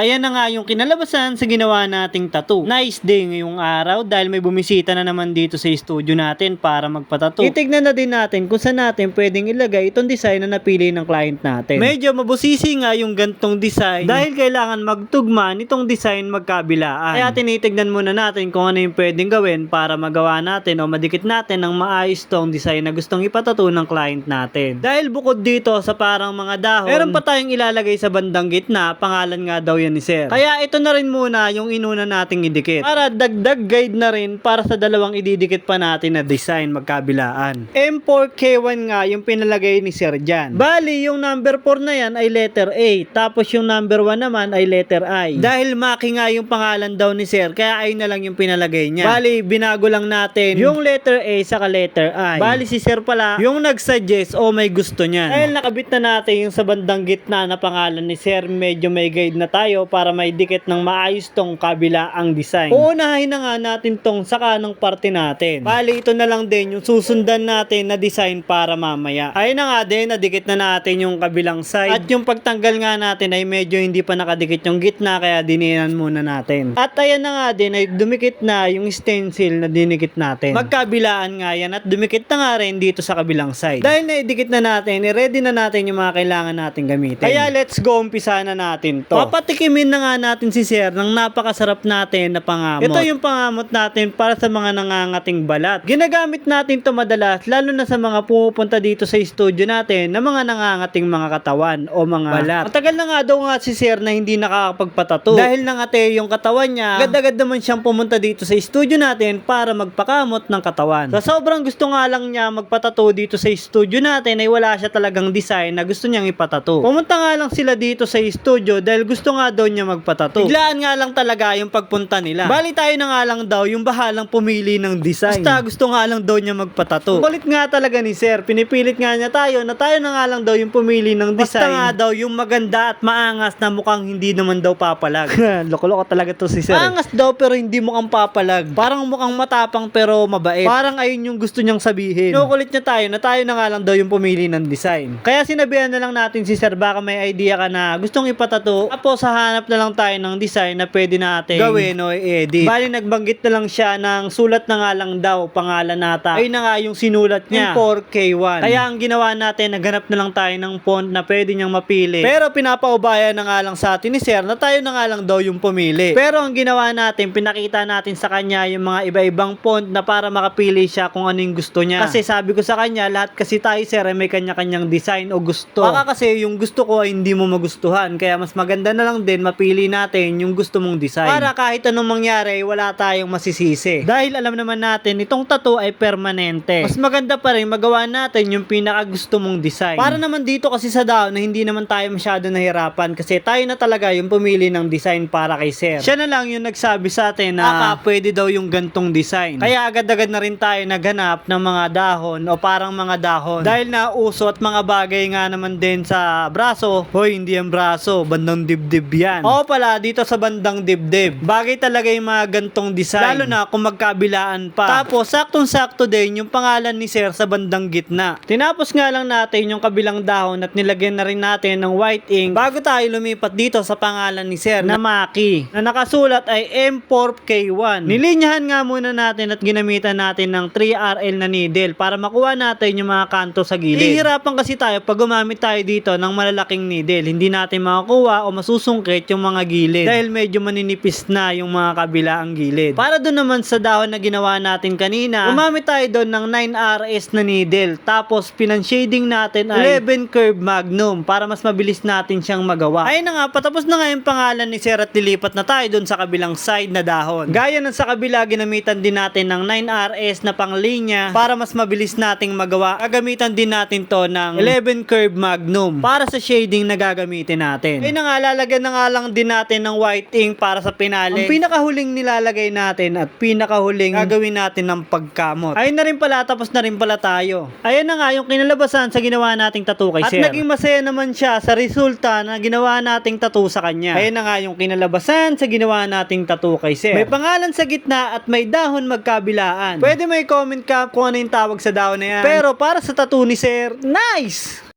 Ayan na nga yung kinalabasan sa ginawa nating tattoo. Nice day ngayong araw dahil may bumisita na naman dito sa studio natin para magpatato. Itignan na din natin kung saan natin pwedeng ilagay itong design na napili ng client natin. Medyo mabusisi nga yung gantong design dahil kailangan magtugma nitong design magkabilaan. Kaya tinitignan muna natin kung ano yung pwedeng gawin para magawa natin o madikit natin ng maayos tong design na gustong ipatato ng client natin. Dahil bukod dito sa parang mga dahon, meron pa tayong ilalagay sa bandang gitna, pangalan nga daw yan ni Sir. Kaya ito na rin muna yung inuna nating idikit. Para dagdag guide na rin para sa dalawang ididikit pa natin na design magkabilaan. M4K1 nga yung pinalagay ni Sir dyan. Bali, yung number 4 na yan ay letter A. Tapos yung number 1 naman ay letter I. Dahil Maki nga yung pangalan daw ni Sir, kaya ay na lang yung pinalagay niya. Bali, binago lang natin yung letter A sa letter I. Bali, si Sir pala yung nag-suggest o may gusto niyan. Dahil nakabit na natin yung sa bandang gitna na pangalan ni Sir, medyo may guide na tayo para may dikit ng maayos tong kabila ang design. Uunahin na nga natin tong sa kanang parte natin. Bali, ito na lang din yung susundan natin na design para mamaya. Ayun na nga din, nadikit na natin yung kabilang side. At yung pagtanggal nga natin ay medyo hindi pa nakadikit yung gitna kaya dininan muna natin. At ayan na nga din ay dumikit na yung stencil na dinikit natin. Magkabilaan nga yan at dumikit na nga rin dito sa kabilang side. Dahil naidikit na natin, i-ready na natin yung mga kailangan natin gamitin. Kaya let's go, umpisa na natin to. Papatikimin na nga natin si Sir ng napakasarap natin na pangamot. Ito yung pangamot natin para sa mga nangangating balat. Ginagamit natin to madalas lalo na sa mga pumupunta dito sa studio natin na mga nangangating mga katawan o mga balat. Matagal na nga daw nga si Sir na hindi nakakapagpatato. Dahil nangate yung katawan niya, agad-agad naman siyang pumunta dito sa studio natin para magpakamot ng katawan. Sa sobrang gusto nga lang niya magpatato dito sa studio natin ay wala siya talagang design na gusto niyang ipatato. Pumunta nga lang sila dito sa studio dahil gusto nga daw niya magpatato. Biglaan nga lang talaga yung pagpunta nila. Bali tayo na nga lang daw yung bahalang pumili ng design. Basta gusto nga lang daw niya magpatato. Kulit nga talaga ni Sir. Pinipilit nga niya tayo na tayo na nga lang daw yung pumili ng design. Basta nga daw yung maganda at maangas na mukhang hindi naman daw papalag. Loko-loko talaga to si Sir. Maangas daw pero hindi mukhang papalag. Parang mukhang matapang pero mabait. Parang ayun yung gusto niyang sabihin. Kinukulit niya tayo na tayo na nga lang daw yung pumili ng design. Kaya sinabihan na lang natin si Sir baka may idea ka na gustong ipatato. Tapos hahanap na lang tayo ng design na pwede natin gawin o i-edit. Bali nagbanggit na lang siya ng sulat na nga lang daw pangalan nata. Ayun na nga yung sinulat niya. Yung 4K1. Kaya ang ginawa natin, naghanap na lang tayo ng font na pwede niyang mapili. Pero pinapaubaya na nga lang sa atin ni Sir na tayo na nga lang daw yung pumili. Pero ang ginawa natin, pinakita natin sa kanya yung mga iba-ibang font na para makapili siya kung ano yung gusto niya. Kasi sabi ko sa kanya, lahat kasi tayo Sir ay may kanya-kanyang design o gusto. Baka kasi yung gusto ko ay hindi mo magustuhan. Kaya mas maganda na lang din mapili natin yung gusto mong design. Para kahit anong mangyari, wala tayong masisisi. Dahil alam naman natin, itong tattoo ay permanente. Mas maganda pa rin magawa natin yung pinaka gusto mong design. Para naman dito kasi sa daw na hindi naman tayo masyado nahirapan kasi tayo na talaga yung pumili ng design para kay Sir. Siya na lang yung nagsabi sa atin na "Aka, pwede daw yung gantong design. Kaya agad-agad na rin tayo naghanap ng mga dahon o parang mga dahon. Dahil na uso at mga bagay nga naman din sa braso. Hoy, hindi ang braso, bandang dibdib yan. Oo pala, dito sa bandang dibdib. Bagay talaga yung mga gantong design. Lalo na kung magkabilaan pa. Tapos, saktong-sakto din yung pangalan ni Sir sa bandang gitna. Tinapos nga lang natin yung kabilang dahon at nilagyan na rin natin ng white ink bago tayo lumipat dito sa pangalan ni Sir na Maki na nakasulat ay M4K1. Nilinyahan nga muna natin at ginamitan natin ng 3RL na needle para makuha natin yung mga kanto sa gilid. Hihirapan kasi tayo pag gumamit tayo dito ng malalaking needle. Hindi natin makakuha o masusungkit yung mga gilid dahil medyo maninipis na yung mga kabila ang gilid. Para doon naman sa dahon na ginawa natin kanina, gumamit tayo doon ng 9RS na needle. Tapos pinanshading natin ay 11 curve magnum para mas mabilis natin siyang magawa. Ayun na nga, patapos na nga yung pangalan ni Sir at lilipat na tayo doon sa kabilang side na dahon. Gaya ng sa kabila, ginamitan din natin ng 9RS na panglinya para mas mabilis nating magawa. Gagamitan din natin to ng 11 curve magnum para sa shading na gagamitin natin. Ayun na nga, lalagyan na nga lang din natin ng white ink para sa pinali. Ang pinakahuling nilalagay natin at pinakahuling gagawin natin ng pagkamot. Ayun na rin pala, tapos na rin pala tayo. Ayun na nga, yung kinalabasan sa ginawa nating tattoo kay At Sir. naging masaya naman siya sa resulta na ginawa nating tattoo sa kanya. Ayun na nga yung kinalabasan sa ginawa nating tattoo kay Sir. May pangalan sa gitna at may dahon magkabilaan. Pwede may comment ka kung ano yung tawag sa dahon na yan. Pero para sa tattoo ni Sir, nice!